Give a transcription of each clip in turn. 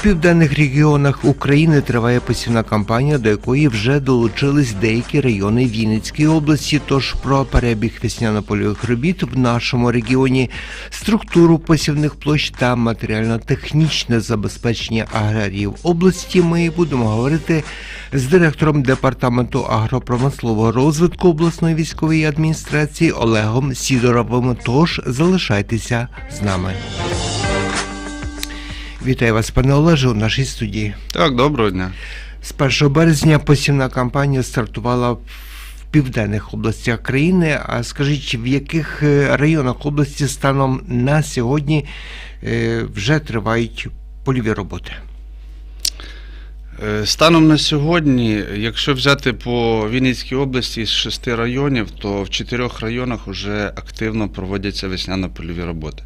В південних регіонах України триває посівна кампанія, до якої вже долучились деякі райони Вінницької області. Тож про перебіг весняно-польових робіт в нашому регіоні, структуру посівних площ та матеріально-технічне забезпечення аграріїв області ми будемо говорити з директором департаменту агропромислового розвитку обласної військової адміністрації Олегом Сідоровим. Тож залишайтеся з нами. Вітаю вас, пане Олеже, у нашій студії. Так, доброго дня. З 1 березня посівна кампанія стартувала в південних областях країни. А скажіть, в яких е, районах області станом на сьогодні е, вже тривають польові роботи? Е, Станом на сьогодні, якщо взяти по Вінницькій області з шести районів, то в чотирьох районах вже активно проводяться весняно-польові роботи.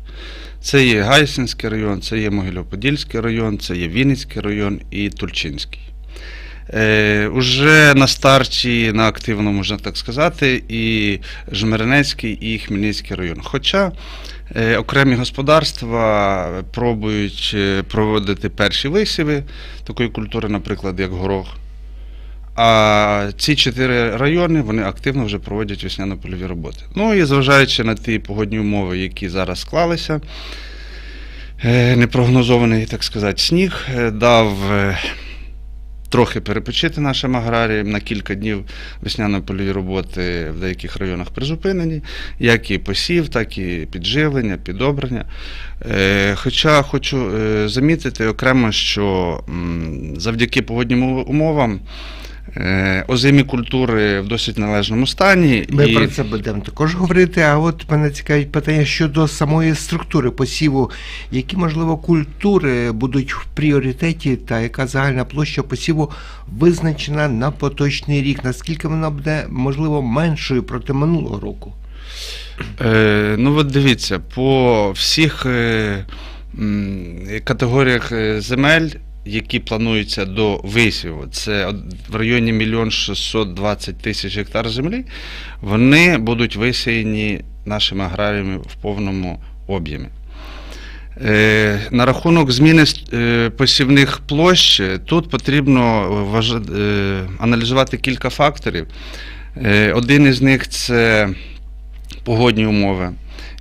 Це є Гайсинський район, це є Могильоподільський район, це є Вінницький район і Тульчинський. Е, уже на старті, на активному, можна так сказати, і Жмеринецький, і Хмельницький район. Хоча е, окремі господарства пробують е, проводити перші висіви такої культури, наприклад, як горох. А ці чотири райони вони активно вже проводять весняно-польові роботи. Ну і зважаючи на ті погодні умови, які зараз склалися, е, непрогнозований, так сказати, сніг дав трохи перепочити нашим аграріям. На кілька днів весняно-польові роботи в деяких районах призупинені, як і посів, так і підживлення, підобрання. Е, Хоча хочу е, замітити окремо, що завдяки погодним умовам. Е, Озимі культури в досить належному стані. Ми і... про це будемо також говорити. А от мене цікавить питання щодо самої структури посіву. Які, можливо, культури будуть в пріоритеті, та яка загальна площа посіву визначена на поточний рік? Наскільки вона буде, можливо, меншою проти минулого року? Е, ну от дивіться, по всіх е, категоріях е, земель, які плануються до висіву, це в районі 1 620 тисяч гектар землі, вони будуть висіяні нашими аграріями в повному об'ємі. Е, На рахунок зміни е, посівних площ, е, тут потрібно аналізувати кілька факторів. Один із них це погодні умови.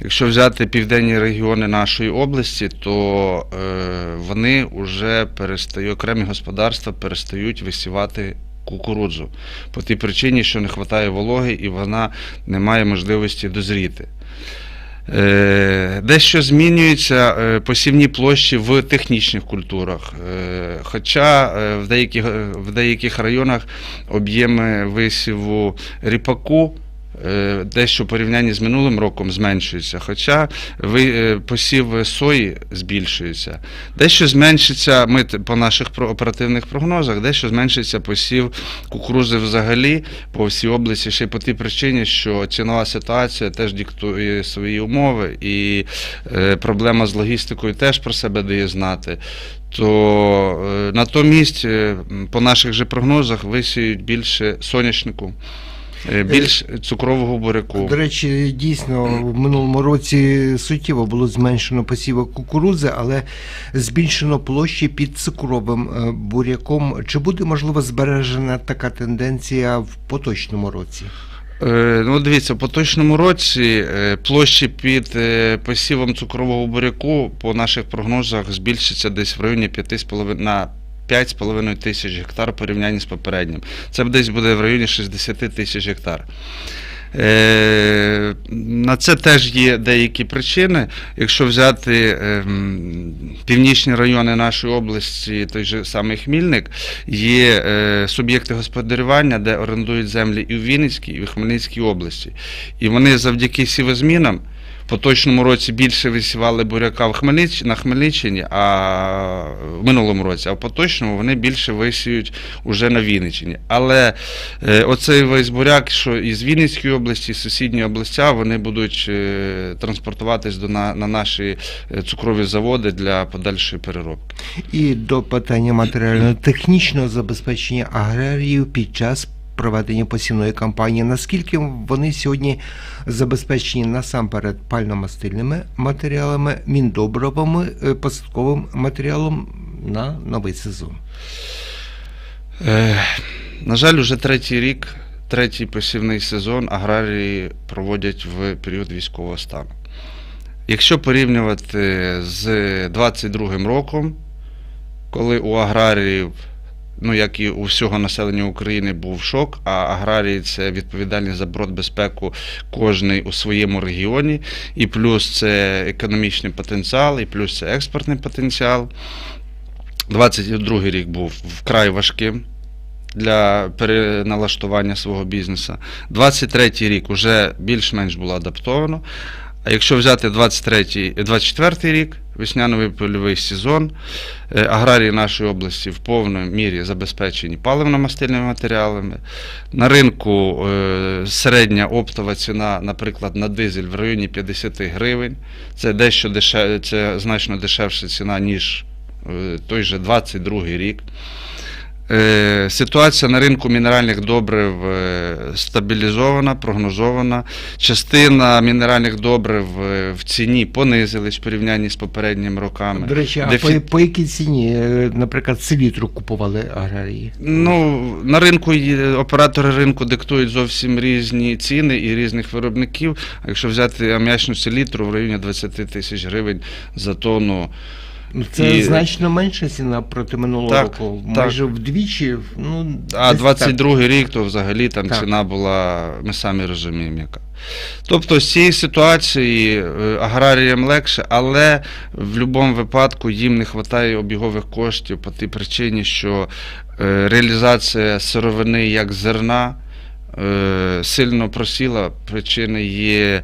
Якщо взяти південні регіони нашої області, то е, вони вже перестають, окремі господарства перестають висівати кукурудзу по тій причині, що не вистачає вологи і вона не має можливості дозріти. Е, Дещо змінюються е, посівні площі в технічних культурах. Хоча в деяких, в деяких районах об'єми висіву ріпаку дещо в порівнянні з минулим роком зменшується, хоча е, посів сої збільшується. Дещо зменшиться, ми по наших оперативних прогнозах, дещо зменшиться посів кукурузи взагалі по всій області, ще й по тій причині, що цінова ситуація теж диктує свої умови, і е, проблема з логістикою теж про себе дає знати. То е, натомість, е, по наших же прогнозах, висіють більше соняшнику. Е, Більш цукрового буряку. До речі, дійсно в минулому році суттєво було зменшено посіва кукурудзи, але збільшено площі під цукровим е, буряком. Чи буде можливо збережена така тенденція в поточному році? Е, Ну, дивіться, в поточному році площі під посівом цукрового буряку по наших прогнозах збільшиться десь в районі 5,5 на 5,5 тисяч гектар в порівнянні з попереднім. Це десь буде в районі 60 тисяч гектар. Е, На це теж є деякі причини. Якщо взяти ем, північні райони нашої області, той же самий Хмільник, є е, суб'єкти господарювання, де орендують землі і в Вінницькій, і в Хмельницькій області. І вони завдяки сівозмінам поточному році більше висівали буряка в Хмельнич... на Хмельниччині, а в минулому році, а в поточному вони більше висіють уже на Вінниччині. Але е, оцей весь буряк, що із Вінницької області, і сусідні областя, вони будуть е, транспортуватись до на, на наші е, цукрові заводи для подальшої переробки. І до питання матеріально-технічного забезпечення аграріїв під час проведення посівної кампанії. Наскільки вони сьогодні забезпечені насамперед пальномастильними матеріалами, міндобривами, е, посадковим матеріалом на новий сезон? Е, на жаль, уже третій рік, третій посівний сезон аграрії проводять в період військового стану. Якщо порівнювати з 22 роком, коли у аграріїв, ну як і у всього населення України, був шок, а аграрії це відповідальність за бродбезпеку кожний у своєму регіоні, і плюс це економічний потенціал, і плюс це експортний потенціал. 22 рік був вкрай важким для переналаштування свого бізнесу. 23-й рік вже більш-менш було адаптовано. А якщо взяти 23, 24 рік, весняний польовий сезон, е, аграрії нашої області в повній мірі забезпечені паливно-мастильними матеріалами. На ринку е, середня оптова ціна, наприклад, на дизель в районі 50 гривень. Це дещо дешев... це значно дешевша ціна, ніж е, той же 22 рік. Е, Ситуація на ринку мінеральних добрив е, стабілізована, прогнозована. Частина мінеральних добрив е, в ціні понизились в порівнянні з попередніми роками. До речі, а Дефі- по, по якій ціні, наприклад, селітру купували аграрії? Ну, на ринку оператори ринку диктують зовсім різні ціни і різних виробників. А якщо взяти ам'ячну селітру в районі 20 тисяч гривень за тонну. Ну, Це І- значно менша ціна проти минулого Так, року. так. Майже вдвічі. Ну, А десь 22 рік, то взагалі там Так. ціна була, ми самі розуміємо, яка. Тобто з цієї ситуації е, аграріям легше, але в будь-якому випадку їм не вистачає обігових коштів по тій причині, що е, реалізація сировини як зерна е, сильно просіла. Причини є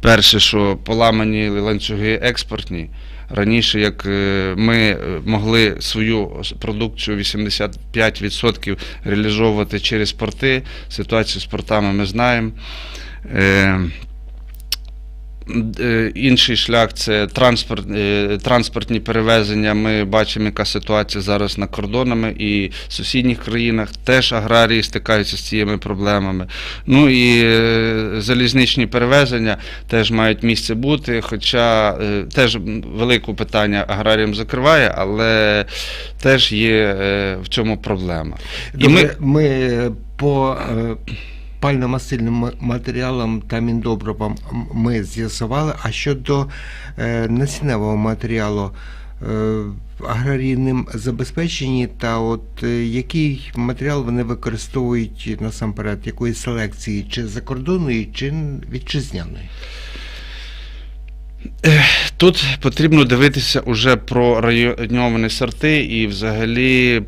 перше, що поламані ланцюги експортні. Раніше, як е, ми е, могли свою продукцію 85% реалізовувати через порти, ситуацію з портами ми знаємо. Е, Інший шлях це транспорт, е, транспортні перевезення. Ми бачимо, яка ситуація зараз на кордонами і в сусідніх країнах. Теж аграрії стикаються з цими проблемами. Ну і е, залізничні перевезення теж мають місце бути, хоча теж велике питання аграріям закриває, але теж є в цьому проблема. І ми- ми... по е, пальномастильним ма- матеріалам та міндобривам ми з'ясували. А щодо е, насінневого матеріалу, е, аграрії ним забезпечені, та от е, який матеріал вони використовують насамперед, якої селекції, чи закордонної, чи вітчизняної? Тут потрібно дивитися уже про районовані сорти і взагалі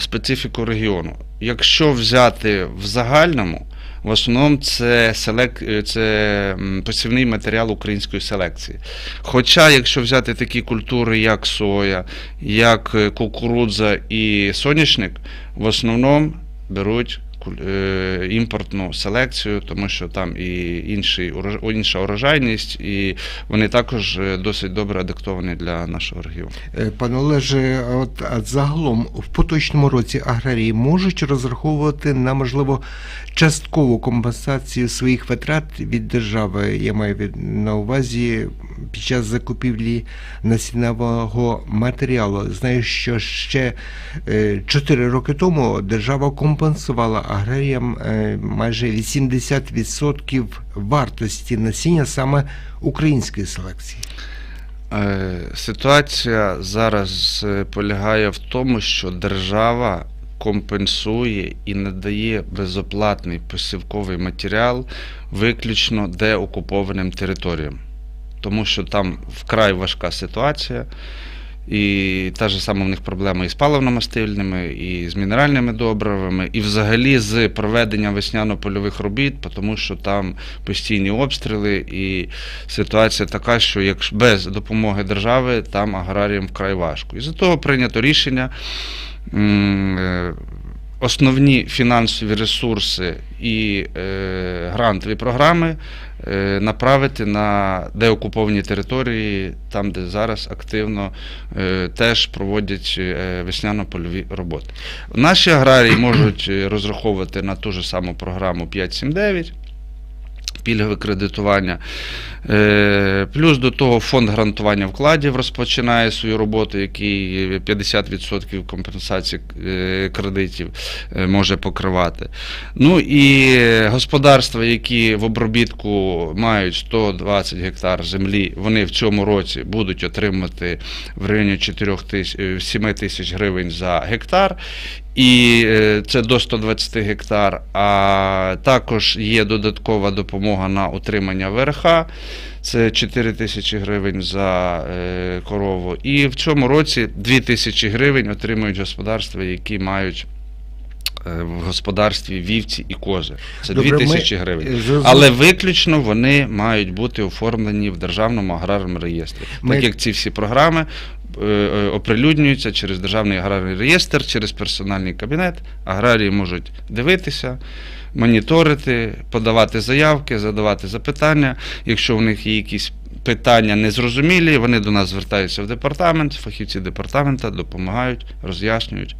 специфіку регіону. Якщо взяти в загальному, в основному це, селек... е, це посівний матеріал української селекції. Хоча, якщо взяти такі культури, як соя, як е, кукурудза і соняшник, в основному беруть імпортну селекцію, тому що там і інший, інша урожайність, і вони також е, досить добре адаптовані для нашого регіону. Е, Пане Олеже, от загалом в поточному році аграрії можуть розраховувати на можливо часткову компенсацію своїх витрат від держави. Я маю на увазі під час закупівлі насінневого матеріалу. Знаю, що ще 4 роки тому держава компенсувала аграріям е, майже 80% вартості насіння саме української селекції. Е, Ситуація зараз е, полягає в тому, що держава компенсує і надає безоплатний посівковий матеріал виключно деокупованим територіям, тому що там вкрай важка ситуація. І та ж сама в них проблема і з паливно-мастильними, і з мінеральними добривами, і взагалі з проведенням весняно-польових робіт, тому що там постійні обстріли, і ситуація така, що якщо без допомоги держави там аграріям вкрай важко. І за того прийнято рішення. е, Основні фінансові ресурси і е, грантові програми направити на деокуповані території, там, де зараз активно е, теж проводять е, весняно-польові роботи. Наші аграрії можуть е, розраховувати на ту ж саму програму 579. Пільгове кредитування. Е, Плюс до того фонд гарантування вкладів розпочинає свою роботу, який 50% компенсації е, кредитів е, може покривати. Ну і господарства, які в обробітку мають 120 гектар землі, вони в цьому році будуть отримати в районі 4 тисяч, е, 7 тисяч гривень за гектар. І е, це до 120 гектар. А також є додаткова допомога на утримання ВРХ. Це 4 тисячі гривень за е, корову. І в цьому році 2 тисячі гривень отримують господарства, які мають в господарстві вівці і кози. Це 2 Добре, ми, тисячі гривень. е, зрозуміли. Але виключно вони мають бути оформлені в державному аграрному реєстрі. Ми- Так як ці всі програми е, е, оприлюднюються через державний аграрний реєстр, через персональний кабінет. Аграрії можуть дивитися, моніторити, подавати заявки, задавати запитання. Якщо в них є якісь питання незрозумілі, вони до нас звертаються в департамент, фахівці департамента допомагають, роз'яснюють.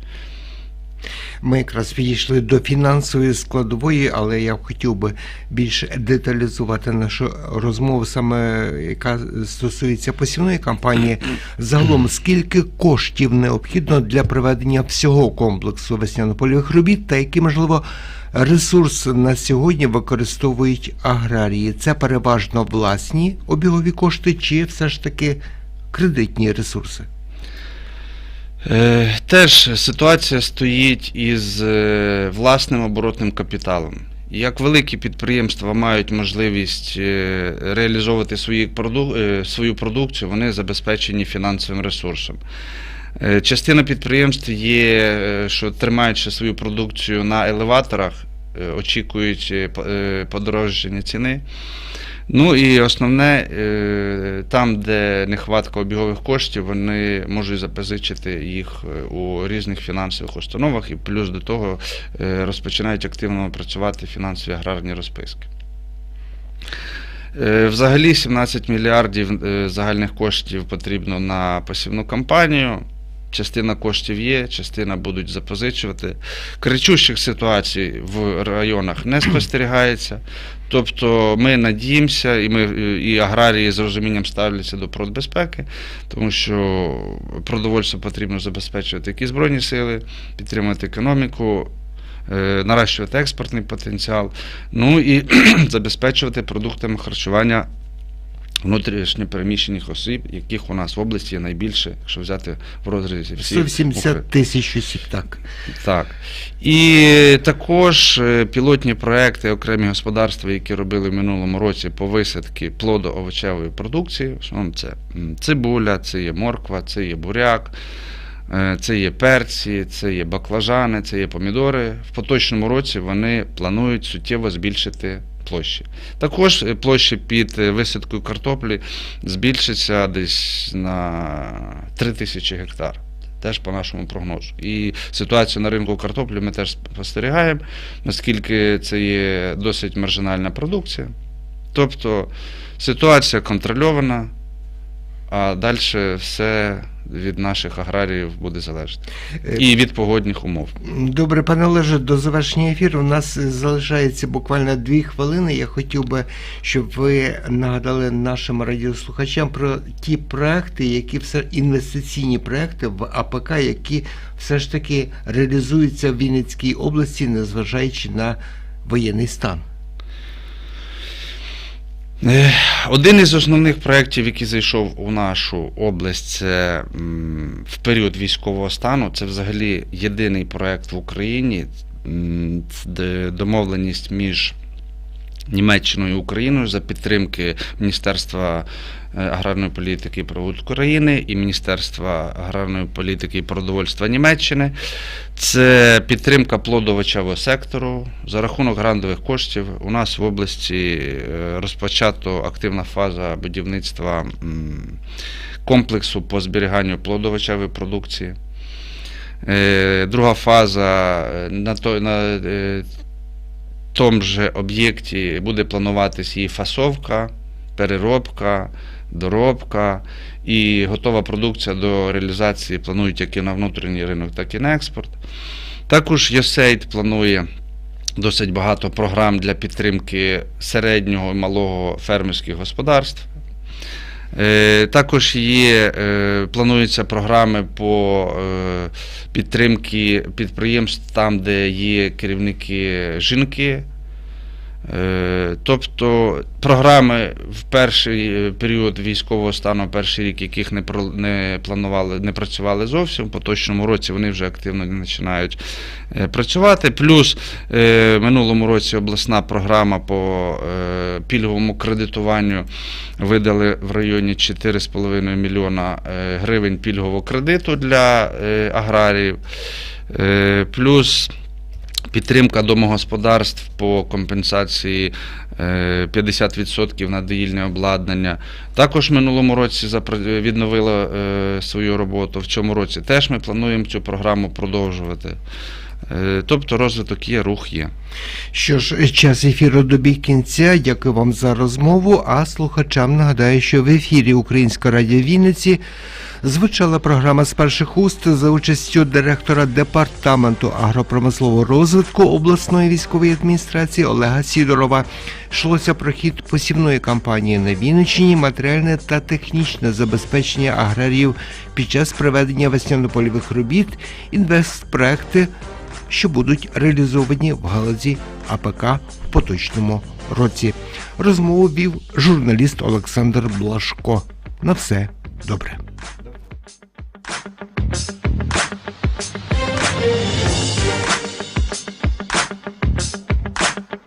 Ми якраз підійшли до фінансової складової, але я хотів би більш деталізувати нашу розмову, саме яка стосується посівної кампанії. Загалом, скільки коштів необхідно для проведення всього комплексу весняно-польових робіт, та які, можливо, ресурс на сьогодні використовують аграрії? Це переважно власні обігові кошти, чи все ж таки кредитні ресурси? Е, Теж ситуація стоїть із е, власним оборотним капіталом. Як великі підприємства мають можливість е, реалізовувати свої проду- е, свою продукцію, вони забезпечені фінансовим ресурсом. Частина підприємств є, що тримають ще свою продукцію на елеваторах, очікують по- подорожчання ціни. Ну і основне, е, там, де нехватка обігових коштів, вони можуть запозичити їх е, у різних фінансових установах, і плюс до того е, розпочинають активно працювати фінансові аграрні розписки. Взагалі 17 мільярдів загальних коштів потрібно на посівну кампанію. Частина коштів є, частина будуть запозичувати. Кричущих ситуацій в районах не спостерігається. Тобто ми надіємося, і ми і аграрії з розумінням ставляться до продбезпеки, тому що продовольство потрібно забезпечувати як і збройні сили, підтримувати економіку, е, наращувати експортний потенціал, ну і забезпечувати продуктами харчування внутрішньо переміщених осіб, яких у нас в області є найбільше, якщо взяти в розрізі всіх 170 тисяч осіб, так. так. І також е, пілотні проекти, окремі господарства, які робили в минулому році по висадки плодо-овочевої продукції. Це цибуля, це є морква, це є буряк, е, це є перці, це є баклажани, це є помідори. В поточному році вони планують суттєво збільшити площі. Також е, площі під е, висадкою картоплі збільшиться десь на 3 тисячі гектар. Теж по нашому прогнозу. І ситуацію на ринку картоплі ми теж спостерігаємо, наскільки це є досить маржинальна продукція. Тобто ситуація контрольована, а далі все від наших аграріїв буде залежати. Е, І від погодних умов. Добре, пане Олеже, до завершення ефіру у нас залишається буквально дві хвилини. Я хотів би, щоб ви нагадали нашим радіослухачам про ті проекти, які все інвестиційні проекти в АПК, які все ж таки реалізуються в Вінницькій області, незважаючи на воєнний стан. Е, Один із основних проєктів, який зайшов у нашу область, це в період військового стану. Це взагалі єдиний проєкт в Україні, домовленість між Німеччиною і Україною за підтримки Міністерства е, аграрної політики і правовод України і Міністерства аграрної політики і продовольства Німеччини. Це підтримка плодовочавого сектору. За рахунок грантових коштів у нас в області е, розпочато активна фаза будівництва комплексу по зберіганню плодовочавої продукції. Е, Друга фаза на той на тому же об'єкті буде плануватися її фасовка, переробка, доробка і готова продукція до реалізації планують як і на внутрішній ринок, так і на експорт. Також USAID планує досить багато програм для підтримки середнього і малого фермерських господарств. Е, Також є, е, плануються програми по підтримці підтримки підприємств там, де є керівники жінки. Е, Тобто програми в перший е, період військового стану, перший рік, яких не про- не планували, не працювали зовсім. В поточному році вони вже активно починають е, працювати. Плюс минулому році обласна програма по пільговому кредитуванню видали в районі 4,5 мільйона гривень пільгового кредиту для аграріїв. Плюс підтримка домогосподарств по компенсації е, 50% на доїльне обладнання. Також в минулому році відновила е, свою роботу. В цьому році теж ми плануємо цю програму продовжувати. Е, Тобто розвиток є, рух є. Що ж, час ефіру добіг кінця. Дякую вам за розмову. А слухачам нагадаю, що в ефірі Української радіо Вінниці звучала програма з перших уст за участю директора департаменту агропромислового розвитку обласної військової адміністрації Олега Сідорова. Йшлося про хід посівної кампанії на Вінниччині, матеріальне та технічне забезпечення аграріїв під час проведення весняно-польових робіт, інвестпроекти що будуть реалізовані в галузі АПК в поточному році. Розмову вів журналіст Олександр Блашко. На все добре.